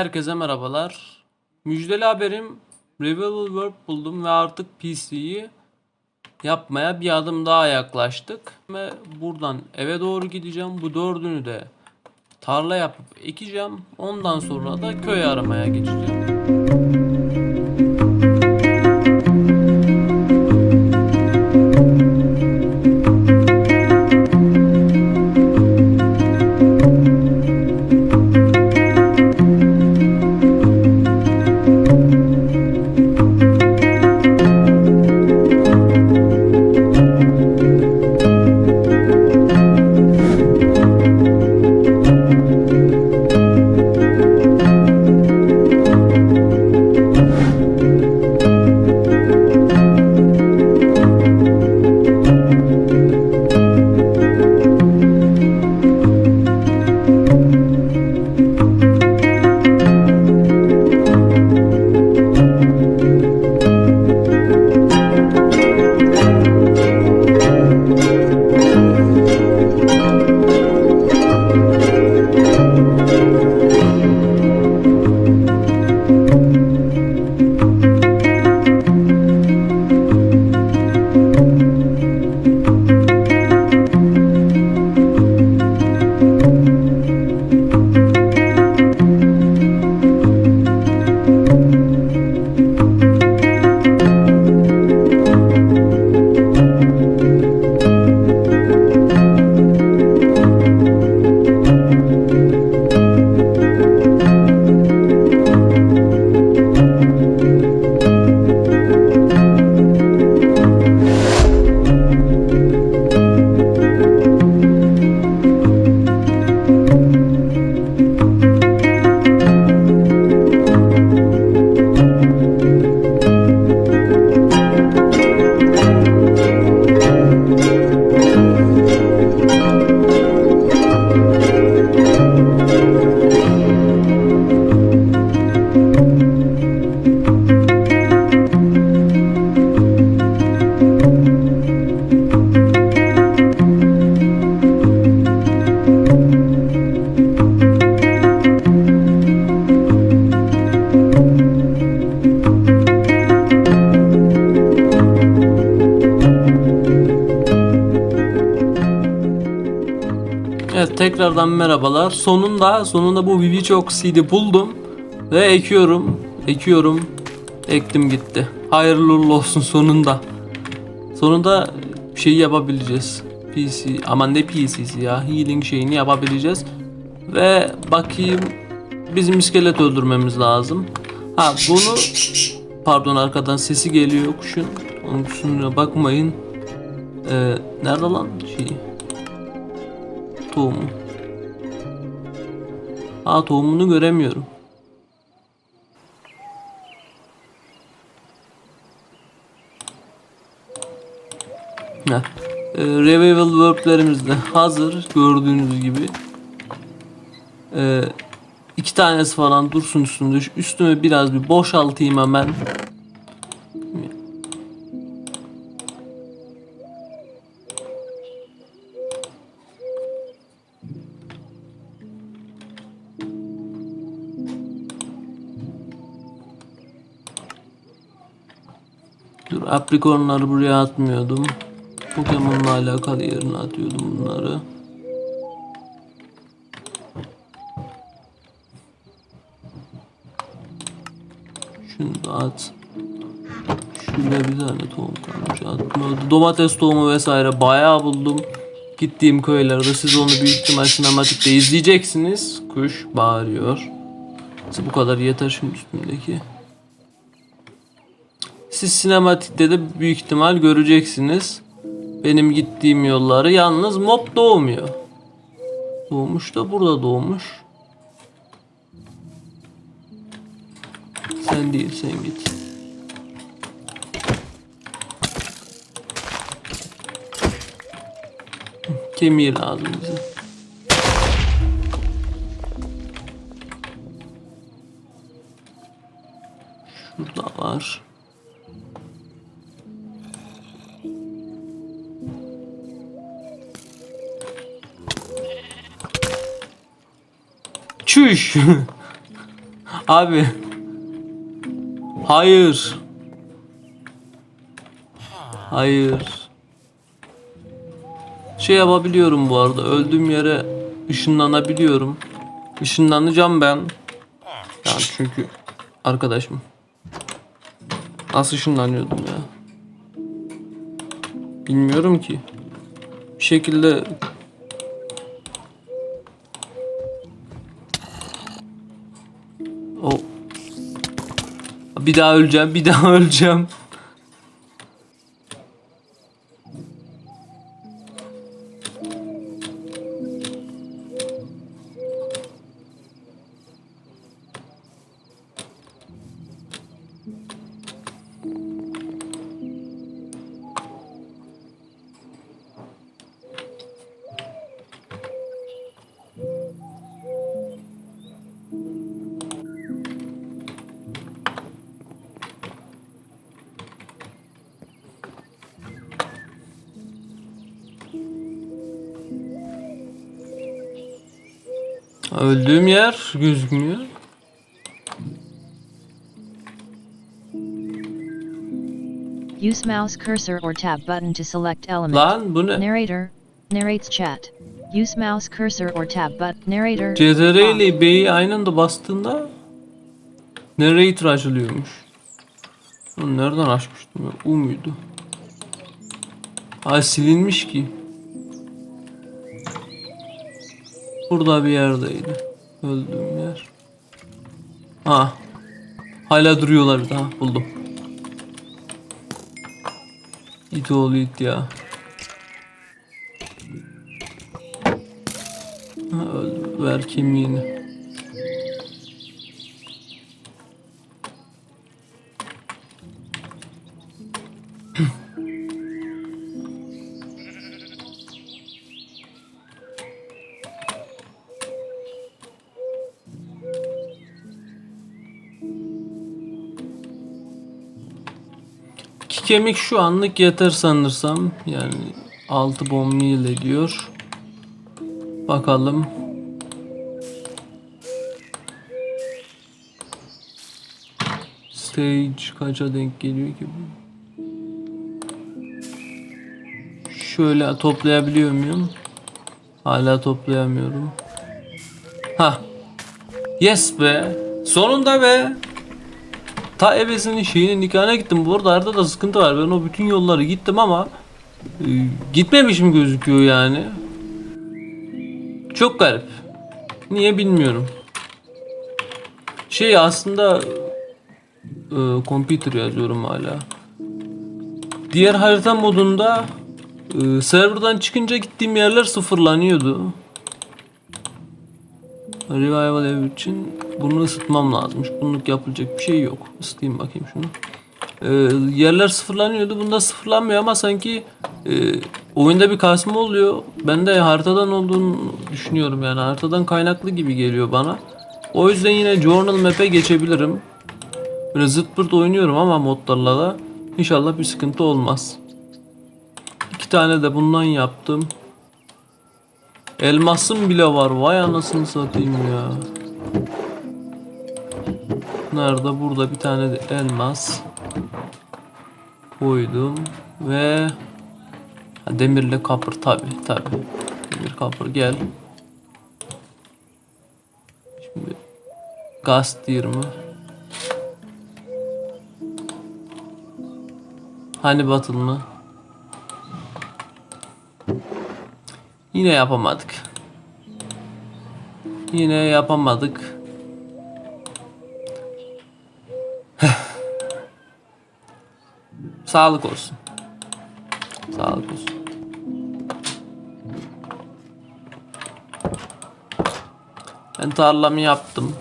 Herkese merhabalar. Müjdeli haberim Revival World buldum ve artık PC'yi yapmaya bir adım daha yaklaştık. Ve buradan eve doğru gideceğim. Bu dördünü de tarla yapıp ekeceğim. Ondan sonra da köy aramaya geçeceğim. Tekrardan merhabalar. Sonunda sonunda bu Vivichok seed'i buldum ve ekiyorum. Ekiyorum. Ektim gitti. Hayırlı olsun sonunda. Sonunda şey yapabileceğiz. PC aman ne PC'si ya healing şeyini yapabileceğiz. Ve bakayım bizim iskelet öldürmemiz lazım. Ha bunu pardon arkadan sesi geliyor kuşun. Onun kusuruna bakmayın. Ee, nerede lan şey? Tohumu. Aa tohumunu göremiyorum. Heh. Ee, revival verb'lerimiz de hazır gördüğünüz gibi. Ee, iki tanesi falan dursun üstünde. Üstümü biraz bir boşaltayım hemen. Aprikornları buraya atmıyordum. Pokemon'la alakalı yerine atıyordum bunları. Şunu da at. Şurada bir tane tohum kalmış. Atmadı. Domates tohumu vesaire bayağı buldum. Gittiğim köylerde siz onu büyük ihtimal sinematikte izleyeceksiniz. Kuş bağırıyor. Bu kadar yeter şimdi üstümdeki. Siz sinematikte de büyük ihtimal göreceksiniz. Benim gittiğim yolları yalnız mob doğmuyor. Doğmuş da burada doğmuş. Sen değil sen git. Kemiği lazım bize. Şurada var. Çüş. Abi. Hayır. Hayır. Şey yapabiliyorum bu arada. Öldüğüm yere ışınlanabiliyorum. Işınlanacağım ben. Yani çünkü arkadaşım. Nasıl ışınlanıyordum ya? Bilmiyorum ki. Bir şekilde bir daha öleceğim, bir daha öleceğim. Öldüğüm yer gözükmüyor. Use mouse cursor or tab button to select element. Lan bu ne? Narrator. Narrates chat. Use mouse cursor or tab but narrator. CTR ile B'yi aynı anda bastığında narrator açılıyormuş. Onu nereden açmıştım ya? U muydu? Ay silinmiş ki. Burada bir yerdeydi. Öldüğüm yer. Ha. Hala duruyorlar daha. Buldum. İt oğlu it ya. Ha, öldü. Ver kemiğini. Kemik şu anlık yeter sanırsam. Yani 6 bomb mil ediyor. Bakalım. Stage kaça denk geliyor ki bu? Şöyle toplayabiliyor muyum? Hala toplayamıyorum. Ha. Yes be. Sonunda be. Ta ebesinin şeyine nikahına gittim. Bu arada arada da sıkıntı var. Ben o bütün yolları gittim ama e, gitmemişim gözüküyor yani. Çok garip. Niye bilmiyorum. Şey aslında e, computer yazıyorum hala. Diğer harita modunda e, serverdan çıkınca gittiğim yerler sıfırlanıyordu. Revival ev için bunu ısıtmam lazımmış. Bunluk yapılacak bir şey yok. Isıtayım bakayım şunu. Ee, yerler sıfırlanıyordu. Bunda sıfırlanmıyor ama sanki e, oyunda bir kasma oluyor. Ben de haritadan olduğunu düşünüyorum yani. Haritadan kaynaklı gibi geliyor bana. O yüzden yine Journal Map'e geçebilirim. Böyle zıt pırt oynuyorum ama modlarla da. İnşallah bir sıkıntı olmaz. İki tane de bundan yaptım. Elmasım bile var. Vay anasını satayım ya. Nerede? Burada bir tane de elmas koydum ve demirle kapır tabi tabi. Demir kapır gel. Şimdi gaz mı? Hani batıl mı? Yine yapamadık. Yine yapamadık. Sağlık olsun. Sağlık olsun. Ben tarlamı yaptım.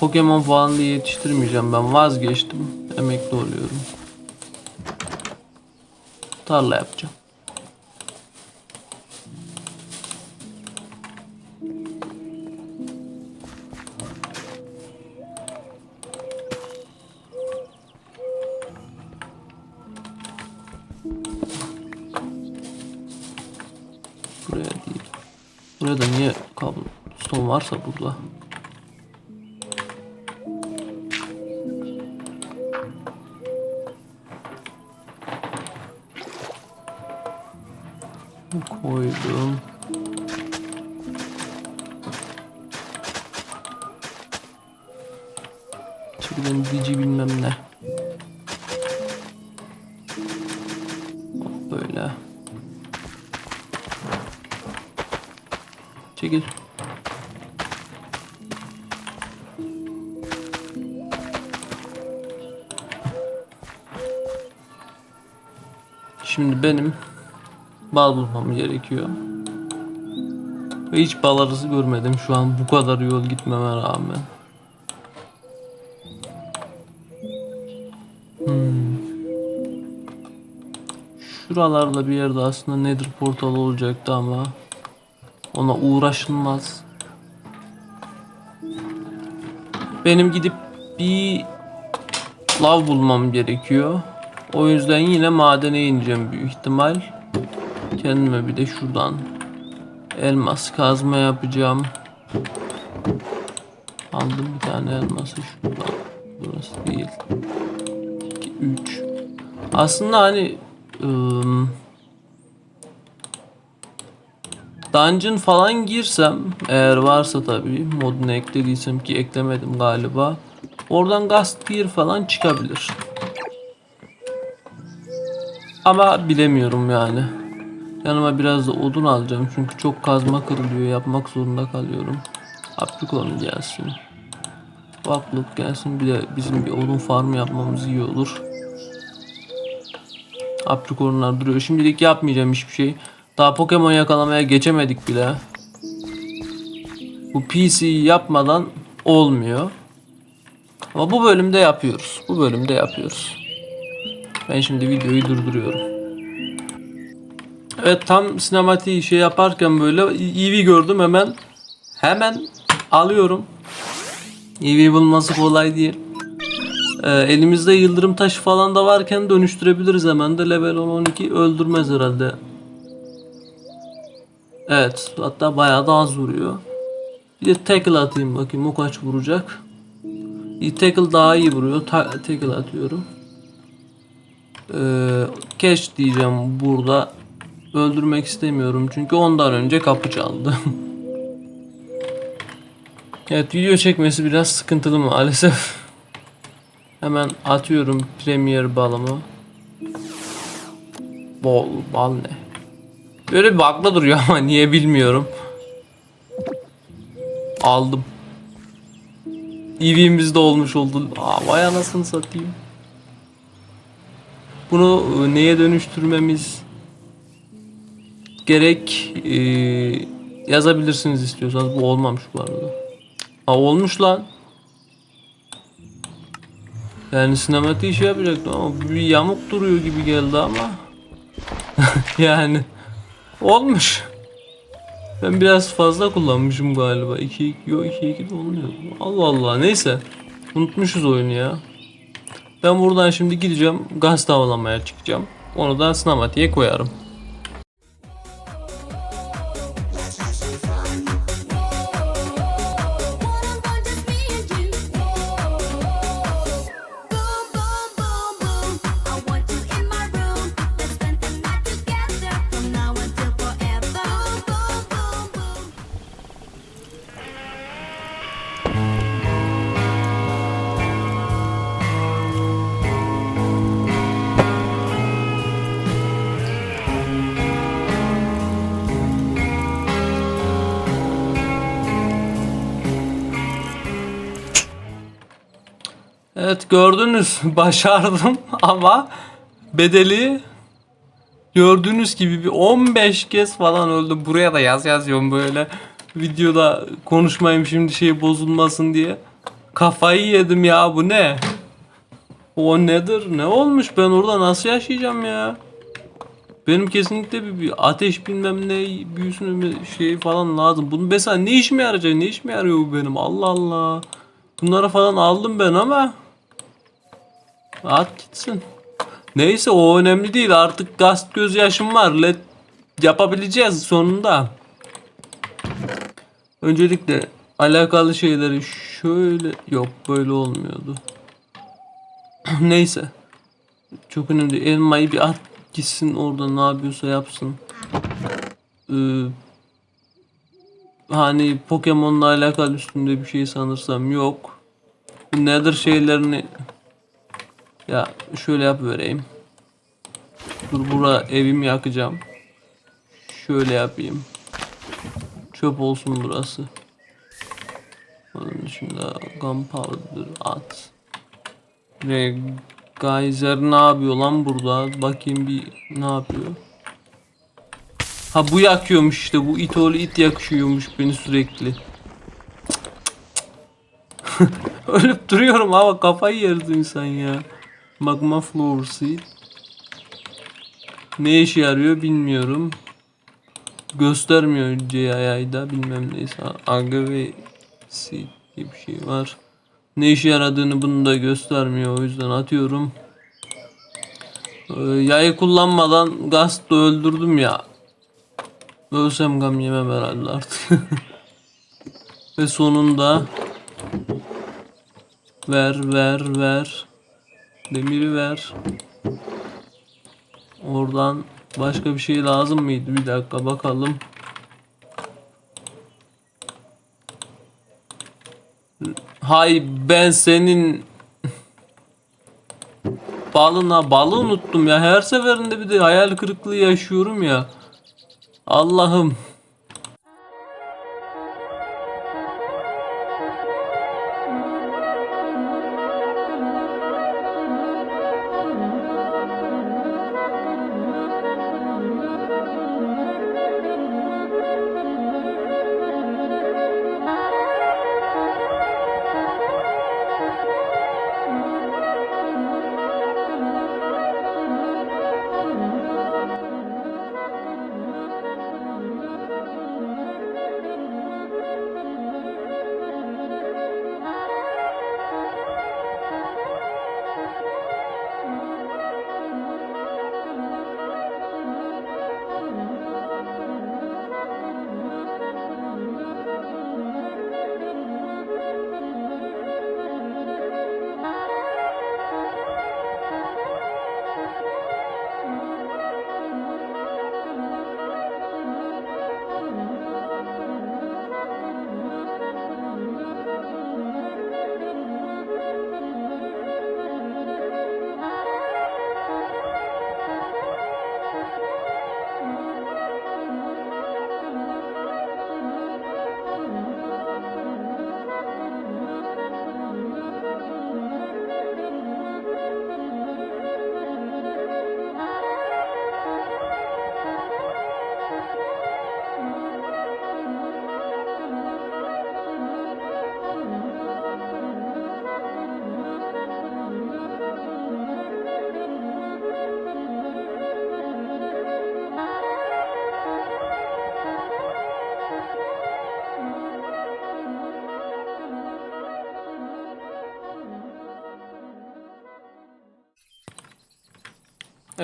Pokemon falan diye yetiştirmeyeceğim ben vazgeçtim. Emekli oluyorum. Tarla yapacağım. varsa burada. Koydum. Çıkıdan dici bilmem ne. Böyle. Çekil. Şimdi benim bal bulmam gerekiyor. Ve hiç bal arısı görmedim şu an bu kadar yol gitmeme rağmen. Hmm. Şuralarda bir yerde aslında nedir portal olacaktı ama ona uğraşılmaz. Benim gidip bir lav bulmam gerekiyor. O yüzden yine madene ineceğim büyük ihtimal. Kendime bir de şuradan elmas kazma yapacağım. Aldım bir tane elması şuradan. Burası değil. 2, 3. Aslında hani ım, dungeon falan girsem eğer varsa tabii modunu eklediysem ki eklemedim galiba. Oradan gast tier falan çıkabilir. Ama bilemiyorum yani. Yanıma biraz da odun alacağım çünkü çok kazma kırılıyor yapmak zorunda kalıyorum. Aprikon gelsin. Bakluk gelsin bir de bizim bir odun farmı yapmamız iyi olur. Aprikornlar duruyor. Şimdilik yapmayacağım hiçbir şey. Daha Pokemon yakalamaya geçemedik bile. Bu PC yapmadan olmuyor. Ama bu bölümde yapıyoruz. Bu bölümde yapıyoruz. Ben şimdi videoyu durduruyorum. Evet tam sinematiği şey yaparken böyle Eevee gördüm hemen hemen alıyorum. Eevee bulması kolay değil. Ee, elimizde yıldırım taşı falan da varken dönüştürebiliriz hemen de level 10-12 öldürmez herhalde. Evet hatta bayağı da az vuruyor. Bir de tackle atayım bakayım o kaç vuracak. İyi, tackle daha iyi vuruyor. Ta- tackle atıyorum. Ee, catch diyeceğim burada. Öldürmek istemiyorum çünkü ondan önce kapı çaldı. evet video çekmesi biraz sıkıntılı maalesef. Hemen atıyorum Premier balımı. Bol bal ne? Böyle bir bakla duruyor ama niye bilmiyorum. Aldım. EV'miz de olmuş oldu. Aa, vay anasını satayım. Bunu e, neye dönüştürmemiz gerek e, yazabilirsiniz istiyorsanız. Bu olmamış bu arada. Ha olmuş lan. Yani sinematik şey yapacaktım ama bir yamuk duruyor gibi geldi ama. yani olmuş. Ben biraz fazla kullanmışım galiba. 2 2 yok 2 2 de olmuyor. Allah Allah neyse. Unutmuşuz oyunu ya. Ben buradan şimdi gideceğim. Gaz tavlamaya çıkacağım. Onu da sinematiğe koyarım. Evet gördünüz başardım ama bedeli gördüğünüz gibi bir 15 kez falan öldüm. Buraya da yaz yazıyorum böyle videoda konuşmayayım şimdi şey bozulmasın diye. Kafayı yedim ya bu ne? O nedir? Ne olmuş? Ben orada nasıl yaşayacağım ya? Benim kesinlikle bir, bir ateş bilmem ne büyüsünü şey falan lazım. Bunu mesela ne işime yarayacak? Ne işime yarıyor bu benim? Allah Allah. Bunları falan aldım ben ama At gitsin. Neyse o önemli değil. Artık gaz gözyaşım var. Let yapabileceğiz sonunda. Öncelikle alakalı şeyleri şöyle yok böyle olmuyordu. Neyse. Çok önemli. Elmayı bir at gitsin orada ne yapıyorsa yapsın. e, hani Pokemon'la alakalı üstünde bir şey sanırsam yok. Nether şeylerini ya şöyle yapıvereyim. Dur bura evimi yakacağım. Şöyle yapayım. Çöp olsun burası. Onun dışında gunpowder at. Ve Geyser ne yapıyor lan burada? Bakayım bir ne yapıyor. Ha bu yakıyormuş işte. Bu it oğlu it yakışıyormuş beni sürekli. Ölüp duruyorum ama kafayı yerdi insan ya. Magma floor seed. Ne işe yarıyor bilmiyorum. Göstermiyor CIA'da bilmem neyse. Agave seed diye bir şey var. Ne işe yaradığını bunu da göstermiyor o yüzden atıyorum. Ee, yayı kullanmadan gazla öldürdüm ya. Ölsem gam yemem herhalde artık. Ve sonunda ver ver ver demiri ver. Oradan başka bir şey lazım mıydı? Bir dakika bakalım. Hay ben senin balına balı unuttum ya. Her seferinde bir de hayal kırıklığı yaşıyorum ya. Allah'ım.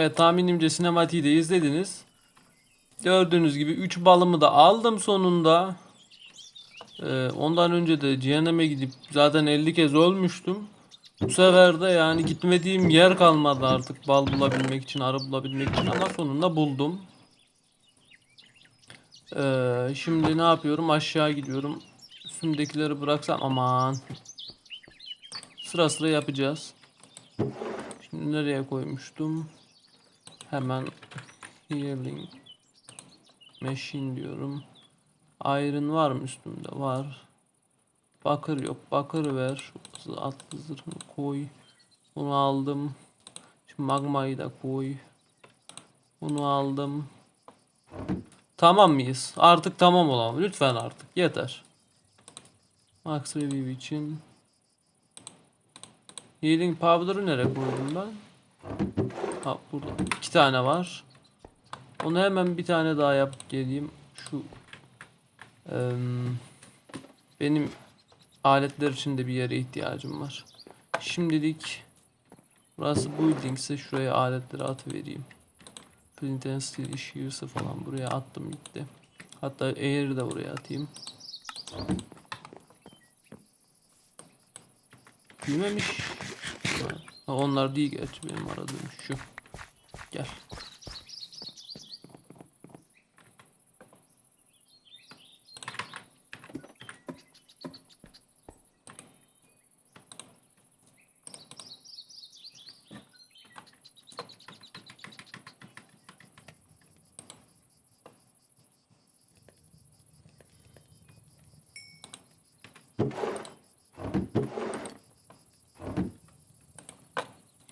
Evet tahminimce sinematiği de izlediniz. Gördüğünüz gibi 3 balımı da aldım sonunda. Ee, ondan önce de cehenneme gidip zaten 50 kez ölmüştüm. Bu sefer de yani gitmediğim yer kalmadı artık bal bulabilmek için, arı bulabilmek için ama sonunda buldum. Ee, şimdi ne yapıyorum? Aşağı gidiyorum. Üstümdekileri bıraksam aman. Sıra sıra yapacağız. Şimdi nereye koymuştum? Hemen healing machine diyorum. Iron var mı üstümde? Var. Bakır yok. Bakır ver. Şu atlı zırhını koy. Bunu aldım. Şu magmayı da koy. Bunu aldım. Tamam mıyız? Artık tamam olalım. Lütfen artık. Yeter. Max review için. Healing powder'ı nereye koydum ben? Ha burada iki tane var. Onu hemen bir tane daha yapıp geleyim. Şu em, benim aletler için de bir yere ihtiyacım var. Şimdilik burası building ise şuraya aletleri atıvereyim. Flint and Steel Shears'ı falan buraya attım gitti. Hatta Air'i de buraya atayım. Büyümemiş. Ha, onlar değil gerçi benim aradığım şu. Gel.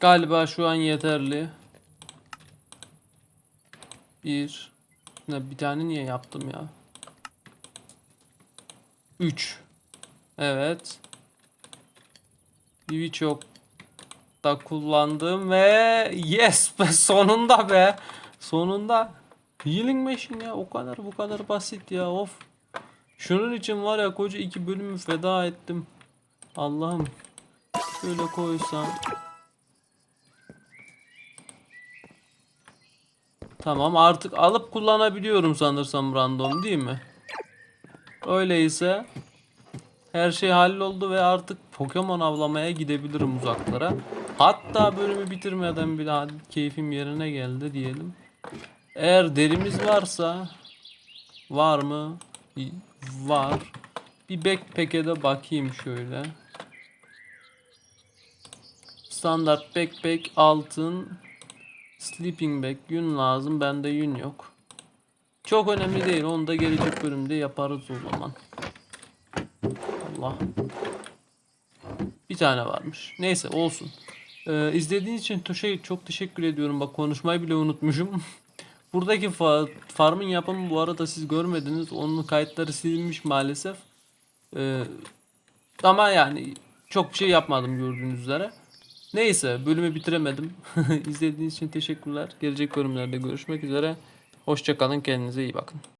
Galiba şu an yeterli. Bir. Ne bir tane niye yaptım ya? 3. Evet. Vivi çok da kullandım ve yes be sonunda be. Sonunda healing machine ya o kadar bu kadar basit ya of. Şunun için var ya koca iki bölümü feda ettim. Allah'ım. Şöyle koysam. Tamam artık alıp kullanabiliyorum sanırsam random değil mi? Öyleyse her şey halloldu ve artık Pokemon avlamaya gidebilirim uzaklara. Hatta bölümü bitirmeden bile keyfim yerine geldi diyelim. Eğer derimiz varsa var mı? Var. Bir backpack'e de bakayım şöyle. Standart backpack altın sleeping bag yün lazım. Bende yün yok. Çok önemli değil. Onu da gelecek bölümde yaparız o zaman. Allah. Bir tane varmış. Neyse olsun. Ee, izlediğiniz için Toşe çok teşekkür ediyorum. Bak konuşmayı bile unutmuşum. Buradaki fa- farmın yapımı bu arada siz görmediniz. Onun kayıtları silinmiş maalesef. Ee, ama yani çok bir şey yapmadım gördüğünüz üzere. Neyse bölümü bitiremedim. İzlediğiniz için teşekkürler. Gelecek bölümlerde görüşmek üzere. Hoşçakalın kendinize iyi bakın.